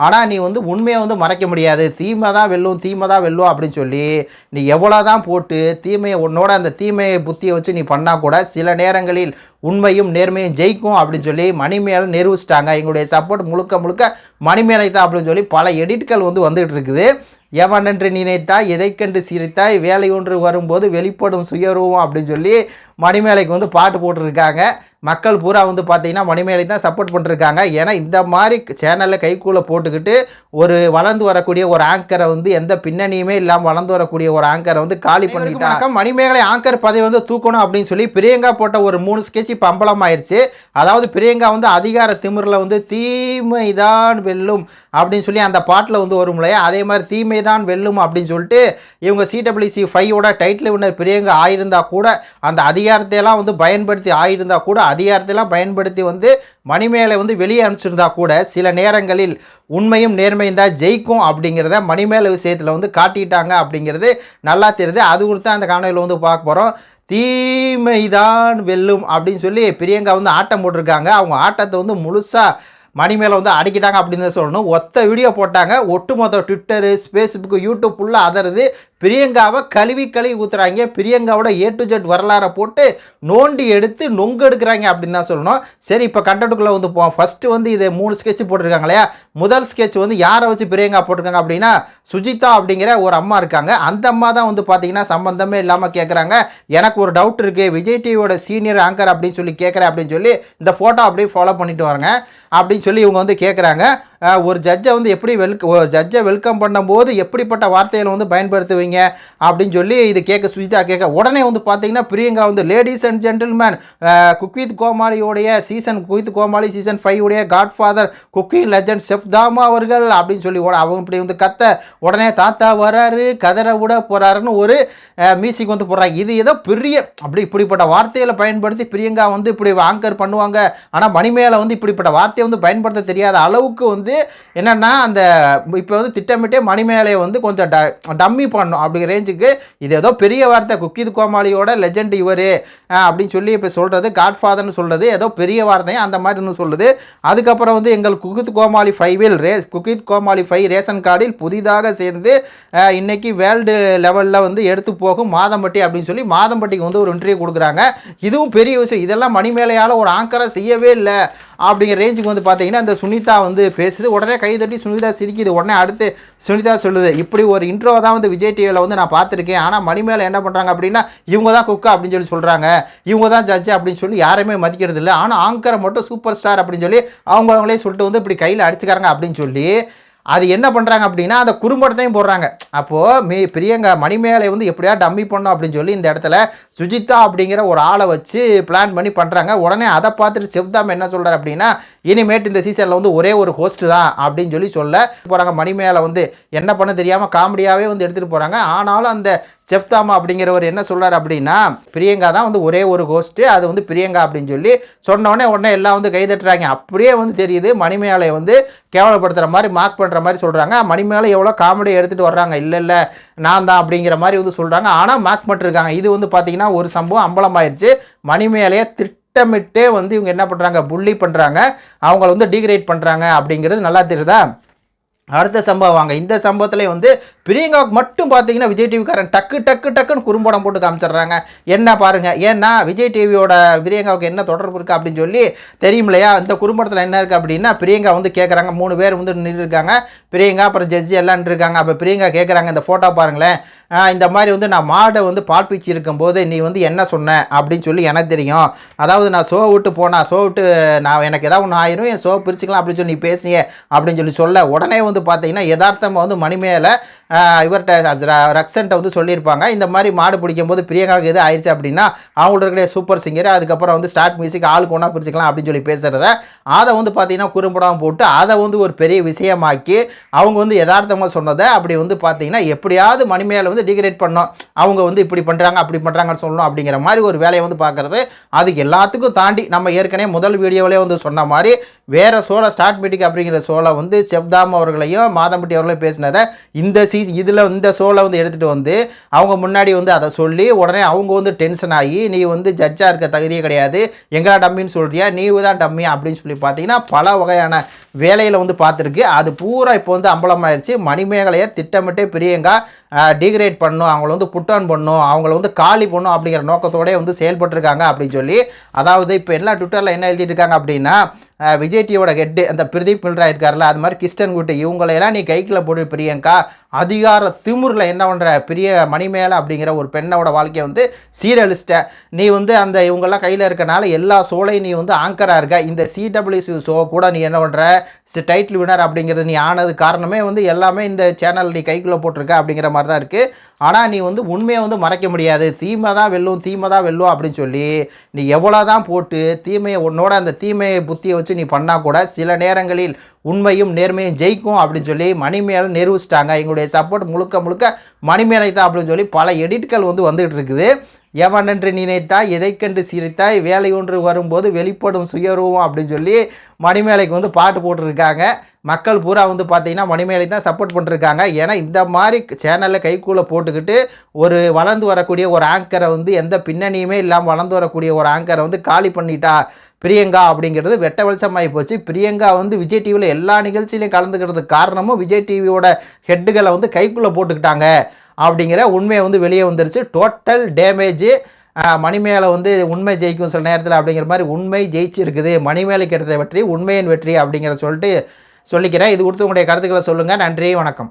ஆனால் நீ வந்து உண்மையை வந்து மறைக்க முடியாது. தீமை தான் வெல்லும் தீமை தான் வெல்லும் அப்படின்னு சொல்லி நீ எவ்வளோ தான் போட்டு தீமையை உன்னோட அந்த தீமையை புத்தியை வச்சு நீ பண்ணால் கூட சில நேரங்களில் உண்மையும் நேர்மையும் ஜெயிக்கும் அப்படின்னு சொல்லி மணிமேலை நிரூபிச்சிட்டாங்க. எங்களுடைய சப்போர்ட் முழுக்க முழுக்க மணிமேலை தான் அப்படின்னு சொல்லி பல எடிட்கள் வந்து வந்துகிட்டு இருக்குது. எவனென்று நினைத்தாய் எதை கண்டு சிரித்தாய் வேலை ஒன்று வரும்போது வெளிப்படும் சுயரூபம் அப்படின்னு சொல்லி மணிமேலைக்கு வந்து பாட்டு போட்டிருக்காங்க. மக்கள் பூரா வந்து பார்த்தீங்கன்னா மணிமேலை தான் சப்போர்ட் பண்ணிருக்காங்க. ஏன்னா இந்த மாதிரி சேனலில் கைக்குள்ளே போட்டுக்கிட்டு ஒரு வளர்ந்து வரக்கூடிய ஒரு ஆங்கரை வந்து எந்த பின்னணியுமே இல்லாமல் வளர்ந்து வரக்கூடிய ஒரு ஆங்கரை வந்து காலி பண்ணிட்டாங்க மணிமேகலை ஆங்கர் பதவி வந்து தூக்கணும் அப்படின்னு சொல்லி பிரியங்கா போட்ட ஒரு மூணு ஸ்கெட்ச் இப்போ அம்பலம் ஆயிடுச்சு அதாவது பிரியங்கா வந்து அதிகார திமிரில் வந்து தீமைதான் வெல்லும் அப்படின்னு சொல்லி அந்த பாட்டில் வந்து வரும் இல்லையா? அதே மாதிரி தீமை தான் வெல்லும் அப்படின்னு சொல்லிட்டு இவங்க சிடபிள்யூசி ஃபைவோட டைட்டில் வின்னர் பிரியங்கா ஆயிருந்தா கூட அந்த அதிகாரத்தை எல்லாம் வந்து பயன்படுத்தி ஆயிருந்தால் கூட அதிகாரத்தை எல்லாம் பயன்படுத்தி வந்து மணிமேலை வந்து வெளியே அனுப்பிச்சிருந்தா கூட சில நேரங்களில் உண்மையும் நேர்மையும் தான் ஜெயிக்கும் அப்படிங்கிறத மணிமேலை விஷயத்தில் வந்து காட்டிட்டாங்க அப்படிங்கிறது நல்லா தெரியுது. அது குறித்து அந்த காணொலியில் வந்து பார்க்க போகிறோம் தீமைதான் வெல்லும் அப்படின்னு சொல்லி பிரியங்கா வந்து ஆட்டம் போட்டிருக்காங்க. அவங்க ஆட்டத்தை வந்து முழுசாக மணி மேலே வந்து அடிக்கிட்டாங்க அப்படின்னு தான் சொல்லணும். ஒத்த வீடியோ போட்டாங்க. ஒட்டுமொத்த ட்விட்டரு ஃபேஸ்புக்கு யூடியூப் ஃபுல்லாக அதறது. பிரியங்காவை கழுவி கழுவி ஊற்றுறாங்க பிரியங்காவோட ஏ டு ஜெட் வரலாறை போட்டு நோண்டி எடுத்து நொங்கு எடுக்கிறாங்க அப்படின்னு தான் சொல்லணும். சரி இப்போ கண்டென்ட்டுக்குள்ளே வந்து போவோம். ஃபஸ்ட்டு வந்து இதை மூணு ஸ்கெட்ச் போட்டிருக்காங்க இல்லையா? முதல் ஸ்கெட்ச் வந்து யாரை வச்சு பிரியங்கா போட்டிருக்காங்க அப்படின்னா சுஜிதா அப்படிங்கிற ஒரு அம்மா இருக்காங்க. அந்த அம்மா தான் வந்து பார்த்தீங்கன்னா சம்மந்தமே இல்லாமல் கேட்குறாங்க எனக்கு ஒரு டவுட் இருக்குது விஜய் டிவியோட சீனியர் ஆங்கர் அப்படின்னு சொல்லி கேட்குறேன் அப்படின்னு சொல்லி இந்த ஃபோட்டோ அப்படியே ஃபாலோ பண்ணிட்டு வரங்க அப்படின்னு சொல்லி இவங்க வந்து கேட்குறாங்க ஒரு ஜட்ஜை வந்து எப்படி வெல்க ஜட்ஜை வெல்கம் பண்ணும்போது எப்படிப்பட்ட வார்த்தைகளை வந்து பயன்படுத்துவீங்க அப்படின்னு சொல்லி இது கேட்க சுஜிதா கேட்க உடனே வந்து பார்த்தீங்கன்னா பிரியங்கா வந்து ladies and gentleman cook with கோமாளியோடைய season cook with Comali season five உடைய godfather cooking legend chef Dhama அவர்கள் அப்படின்னு சொல்லி அவங்க இப்படி வந்து கத்த உடனே தாத்தா வராரு கதற விட போறாருன்னு ஒரு மியூசிக் வந்து போடுறாங்க. இது ஏதோ பெரிய அப்படி இப்படிப்பட்ட வார்த்தைகளை பயன்படுத்தி பிரியங்கா வந்து இப்படி ஆங்கர் பண்ணுவாங்க. ஆனால் மணிமேலை வந்து இப்படிப்பட்ட வார்த்தையை வந்து பயன்படுத்த தெரியாத அளவுக்கு வந்து வந்து என்னென்னா அந்த இப்போ வந்து திட்டமிட்டே மணிமேலையை வந்து கொஞ்சம் ட டம்மி பண்ணும் அப்படிங்கிற ரேஞ்சுக்கு இது ஏதோ பெரிய வார்த்தை குக்கித் கோமாளியோட லெஜெண்ட் இவர் அப்படின்னு சொல்லி இப்போ சொல்கிறது காட்ஃபாதர்னு சொல்கிறது ஏதோ பெரிய வார்த்தையும் அந்த மாதிரி இன்னும் சொல்லுது. அதுக்கப்புறம் வந்து எங்கள் குக்கித் கோமாளி ஃபைவில் ரே குக்கித் கோமாளி ஃபைவ் ரேஷன் கார்டில் புதிதாக சேர்ந்து இன்றைக்கி வேர்ல்டு லெவலில் வந்து எடுத்து போகும் மாதம்பட்டி அப்படின்னு சொல்லி மாதம்பட்டிக்கு வந்து ஒரு இன்டர்வியூ கொடுக்குறாங்க. இதுவும் பெரிய விஷயம். இதெல்லாம் மணிமேலையால் ஒரு ஆங்கரை செய்யவே இல்லை. அப்படிங்கிற ரேஞ்சுக்கு வந்து பார்த்தீங்கன்னா அந்த சுனிதா வந்து பேசுது. உடனே கை தட்டி சுனிதா சிரிக்குது. உடனே அடுத்து சுனிதா சொல்லுது. இப்படி ஒரு இன்ட்ரோ தான் வந்து விஜய் டிவியில் வந்து நான் பார்த்துருக்கேன். ஆனால் மணிமேலை என்ன பண்ணுறாங்க அப்படின்னா இவங்க தான் குக்கா அப்படின்னு சொல்லி சொல்கிறாங்க இவங்க தான் ஜட்ஜு அப்படின்னு சொல்லி யாருமே மதிக்கிறது இல்லை ஆனால் ஆங்கரை மட்டும் சூப்பர் ஸ்டார் அப்படின்னு சொல்லி அவங்க அவங்களே சொல்லிட்டு வந்து இப்படி கையில் அடிச்சுக்காரங்க அப்படின்னு சொல்லி அது என்ன பண்ணுறாங்க அப்படின்னா அந்த குறும்படத்தையும் போடுறாங்க. அப்போது மே பிரியங்கா மணிமேலை வந்து எப்படியா டம்மி பண்ணோம் அப்படின்னு சொல்லி இந்த இடத்துல சுஜிதா அப்படிங்கிற ஒரு ஆளை வச்சு பிளான் பண்ணி பண்ணுறாங்க உடனே அதை பார்த்துட்டு செவ்தாம் என்ன சொல்கிறார் அப்படின்னா இனிமேட்டு இந்த சீசனில் வந்து ஒரே ஒரு ஹோஸ்ட் தான் அப்படின்னு சொல்லி சொல்ல போகிறாங்க மணிமேலை வந்து என்ன பண்ண தெரியாமல் காமெடியாகவே வந்து எடுத்துகிட்டு போகிறாங்க ஆனாலும் அந்த செஃப்தாமா அப்படிங்கிறவர் என்ன சொல்கிறார் அப்படின்னா பிரியங்கா தான் வந்து ஒரே ஒரு ஹோஸ்ட்டு அது வந்து பிரியங்கா அப்படின்னு சொல்லி சொன்ன உடனே உடனே எல்லாம் வந்து கைதட்டுறாங்க. அப்படியே வந்து தெரியுது மணிமேலையை வந்து கேவலப்படுத்துகிற மாதிரி மார்க் பண்ணுற மாதிரி சொல்கிறாங்க மணிமேலை எவ்வளோ காமெடி எடுத்துகிட்டு வர்றாங்க. இல்லை இல்லை நான் தான் அப்படிங்கிற மாதிரி வந்து சொல்கிறாங்க ஆனால் மார்க் பண்ணிருக்காங்க இது வந்து பார்த்திங்கன்னா ஒரு சம்பவம் அம்பலமாயிருச்சு. மணிமேலையை திட்டமிட்டே வந்து இவங்க என்ன பண்ணுறாங்க புள்ளி பண்ணுறாங்க அவங்கள வந்து டிகிரேட் பண்ணுறாங்க அப்படிங்கிறது நல்லா தெரியுதா? அடுத்த சம்பவம் வாங்க. இந்த சம்பவத்தில் வந்து பிரியங்காவுக்கு மட்டும் பார்த்தீங்கன்னா விஜய் டிவிக்காரன் டக்கு டக்கு டக்குன்னு குறும்படம் போட்டு காமிச்சிடுறாங்க. என்ன பாருங்கள் ஏன்னா விஜய் டிவியோட பிரியங்காவுக்கு என்ன தொடர்பு இருக்குது அப்படின்னு சொல்லி தெரியும் இல்லையா? இந்த குறும்படத்தில் என்ன இருக்குது அப்படின்னா பிரியங்கா வந்து கேட்குறாங்க மூணு பேர் வந்து நின்று இருக்காங்க. பிரியங்கா அப்புறம் ஜட்ஜி எல்லாம் இருக்காங்க. அப்போ பிரியங்கா கேட்குறாங்க இந்த ஃபோட்டோ பாருங்களேன். இந்த மாதிரி வந்து நான் மாடை வந்து பால் பீச்சி இருக்கும்போது நீ வந்து என்ன சொன்ன அப்படின்னு சொல்லி எனக்கு தெரியும். அதாவது நான் ஷோ விட்டு போனா ஷோ விட்டு நான் எனக்கு ஏதாவது ஒன்று ஆயிரும் என் ஷோ பிரிச்சுக்கலாம் அப்படின்னு சொல்லி நீ பேசினியே அப்படின்னு சொல்லி சொல்ல உடனே வந்து பார்த்தீங்கன்னா யதார்த்தமாக வந்து மணிமேலே இவர்கிட்ட ரக்ஷன்ட்ட வந்து சொல்லியிருப்பாங்க. இந்த மாதிரி மாடு பிடிக்கும் போது பிரியங்காவுக்கு எது ஆயிடுச்சு அப்படின்னா அவங்கள்ட்ட இருக்கிற சூப்பர் சிங்கர் அதுக்கப்புறம் வந்து ஸ்டார்ட் மியூசிக் ஆளுக்கு ஒன்றா பிரிச்சுக்கலாம் அப்படின்னு சொல்லி பேசுகிறத அதை வந்து பார்த்தீங்கன்னா குறும்படம் போட்டு அதை வந்து ஒரு பெரிய விஷயமாக்கி அவங்க வந்து யதார்த்தமாக சொன்னதை அப்படி வந்து பார்த்தீங்கன்னா எப்படியாவது மணிமேலை வந்து டிகிரேட் பண்ணோம் அவங்க வந்து இப்படி பண்ணுறாங்க அப்படி பண்ணுறாங்கன்னு சொல்லணும் அப்படிங்கிற மாதிரி ஒரு வேலையை வந்து பார்க்குறது. அதுக்கு எல்லாத்துக்கும் தாண்டி நம்ம ஏற்கனவே முதல் வீடியோவிலே வந்து சொன்ன மாதிரி வேறு சோலை ஸ்டார்ட் மீட்டிங் அப்படிங்கிற சோலை வந்து செப்தாம் அவர்களையும் மாதம்பட்டி அவர்களையும் பேசினதை இந்த சீஸ் இதில் இந்த ஷோவில் வந்து எடுத்துகிட்டு வந்து அவங்க முன்னாடி வந்து அதை சொல்லி உடனே அவங்க வந்து டென்ஷன் ஆகி நீ வந்து ஜட்ஜாக இருக்க தகுதியே கிடையாது. எங்களா டம்மின்னு சொல்கிறியா நீ தான் டம்மி அப்படின்னு சொல்லி பார்த்தீங்கன்னா பல வகையான வேலையில் வந்து பார்த்துருக்கு. அது பூரா இப்போ வந்து அம்பலமாயிருச்சு. மணிமேகலையை திட்டமிட்டே பிரியங்கா டிகிரேட் பண்ணும் அவங்கள வந்து புட்டான் பண்ணும் அவங்கள வந்து காலி பண்ணும் அப்படிங்கிற நோக்கத்தோடய வந்து செயல்பட்டுருக்காங்க அப்படின்னு சொல்லி அதாவது இப்போ எல்லாம் ட்விட்டரில் என்ன எழுதிட்டு இருக்காங்க அப்படின்னா விஜய் டிவியோட ஹெட்டு அந்த பிரதீப் மில்ரா இருக்கார்ல அது மாதிரி கிஸ்டன் குட்டி இவங்களையெல்லாம் நீ கைக்குள்ள போட்டு பிரியங்கா. அதிகார திமுறில் என்ன பண்ணுற பெரிய மணிமேலை அப்படிங்கிற ஒரு பெண்ணோட வாழ்க்கையை வந்து சீரழிச்சிட்ட. நீ வந்து அந்த இவங்கெல்லாம் கையில் இருக்கனால எல்லா ஷோலையும் நீ வந்து ஆங்கராக இருக்க. இந்த சிடபிள்யூசி ஷோ கூட நீ என்ன பண்ணுற டைட்டில் வினர் அப்படிங்கிறது நீ ஆனது காரணமே வந்து எல்லாமே இந்த சேனல் நீ கைக்குள்ளே போட்டிருக்க அப்படிங்கிற மாதிரி தான் இருக்குது ஆனால் நீ வந்து உண்மையை வந்து மறைக்க முடியாது. தீமை தான் வெல்லும் தீமை தான் வெல்லும் அப்படின்னு சொல்லி நீ எவ்வளோ தான் போட்டு தீமையை உன்னோட அந்த தீமையை புத்தியை வச்சு நீ பண்ணால் கூட சில நேரங்களில் உண்மையும் நேர்மையும் ஜெயிக்கும் அப்படின்னு சொல்லி மணிமேலை நிரூபிச்சிட்டாங்க. எங்களுடைய சப்போர்ட் முழுக்க முழுக்க மணிமேலை தான் அப்படின்னு சொல்லி பல எடிட்கள் வந்து வந்துகிட்டு இருக்குது. எவனென்று நினைத்தாய் எதைக்கென்று சிரித்தாய் வேலை ஒன்று வரும்போது வெளிப்படும் சுயரூபம் அப்படின்னு சொல்லி மணிமேலைக்கு வந்து பாட்டு போட்டிருக்காங்க. மக்கள் பூரா வந்து பார்த்திங்கன்னா மணிமேலை தான் சப்போர்ட் பண்ணிருக்காங்க. ஏன்னா இந்த மாதிரி சேனலில் கைக்குள்ளே போட்டுக்கிட்டு ஒரு வளர்ந்து வரக்கூடிய ஒரு ஆங்கரை வந்து எந்த பின்னணியுமே இல்லாமல் வளர்ந்து வரக்கூடிய ஒரு ஆங்கரை வந்து காலி பண்ணிட்டா பிரியங்கா அப்படிங்கிறது வெட்ட வெளிச்சமாகி போச்சு. பிரியங்கா வந்து விஜய் டிவியில் எல்லா நிகழ்ச்சியிலையும் கலந்துக்கிறதுக்கு காரணமும் விஜய் டிவியோட ஹெட்டுகளை வந்து கைக்குள்ளே போட்டுக்கிட்டாங்க அப்படிங்கிற உண்மையை வந்து வெளியே வந்துருச்சு. டோட்டல் டேமேஜ் மணிமேலை வந்து உண்மை ஜெயிக்கும் சில நேரத்தில் அப்படிங்கிற மாதிரி உண்மை ஜெயிச்சிருக்குது. மணிமேலை கிடைத்த வெற்றி உண்மையின் வெற்றி அப்படிங்கிறத சொல்லிட்டு சொல்லிக்கிறேன். இது கொடுத்து உங்களுடைய கருத்துக்களை சொல்லுங்கள் நன்றி வணக்கம்.